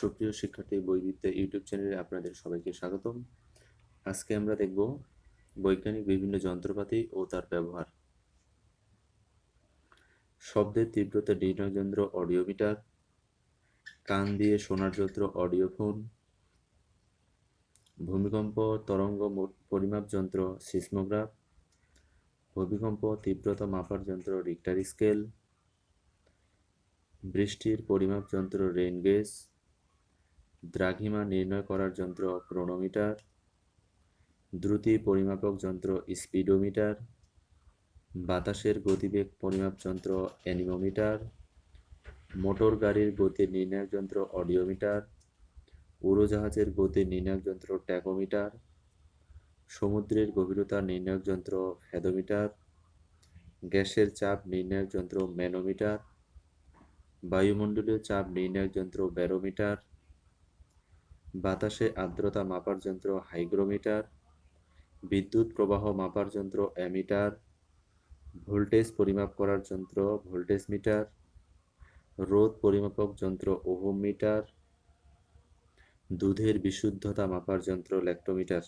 সুপ্রিয় শিক্ষার্থী বৈবিদ্যা ইউটিউব চ্যানেলে আপনাদের সবাইকে স্বাগতম। আজকে আমরা দেখব বৈজ্ঞানিক বিভিন্ন যন্ত্রপাতি ও তার ব্যবহার। শব্দের তীব্রতা নির্ণয় যন্ত্র অডিওমিটার কান দিয়ে শোনার যন্ত্র অডিওফোন ভূমিকম্প, তরঙ্গ পরিমাপ যন্ত্র, সিসমোগ্রাফ, ভূমিকম্প, তীব্রতা মাপার যন্ত্র রিক্টার স্কেল বৃষ্টির পরিমাপ যন্ত্র রেইন গেজ দ্রাঘিমা নির্ণয় করার যন্ত্র ক্রোনোমিটার, দ্রুতি পরিমাপক যন্ত্র স্পিডোমিটার, বাতাসের গতিবেগ পরিমাপ যন্ত্র অ্যানিমোমিটার, মোটর গাড়ির গতি নির্ণায়ক যন্ত্র অডিওমিটার, উড়োজাহাজের গতি নির্ণায়ক যন্ত্র ট্যাকোমিটার সমুদ্রের গভীরতা নির্ণায়ক যন্ত্র ফ্যাদোমিটার গ্যাসের চাপ নির্ণায়ক যন্ত্র ম্যানোমিটার, বায়ুমণ্ডলীয় চাপ নির্ণায়ক যন্ত্র ব্যারোমিটার বাতাসে আর্দ্রতা মাপার যন্ত্র হাইগ্রোমিটার, বিদ্যুৎ প্রবাহ মাপার যন্ত্র অ্যামিটার, ভোল্টেজ পরিমাপ করার যন্ত্র ভোল্টেজ মিটার রোদ পরিমাপক যন্ত্র ওহোম মিটার দুধের বিশুদ্ধতা মাপার যন্ত্র ল্যাক্টোমিটার।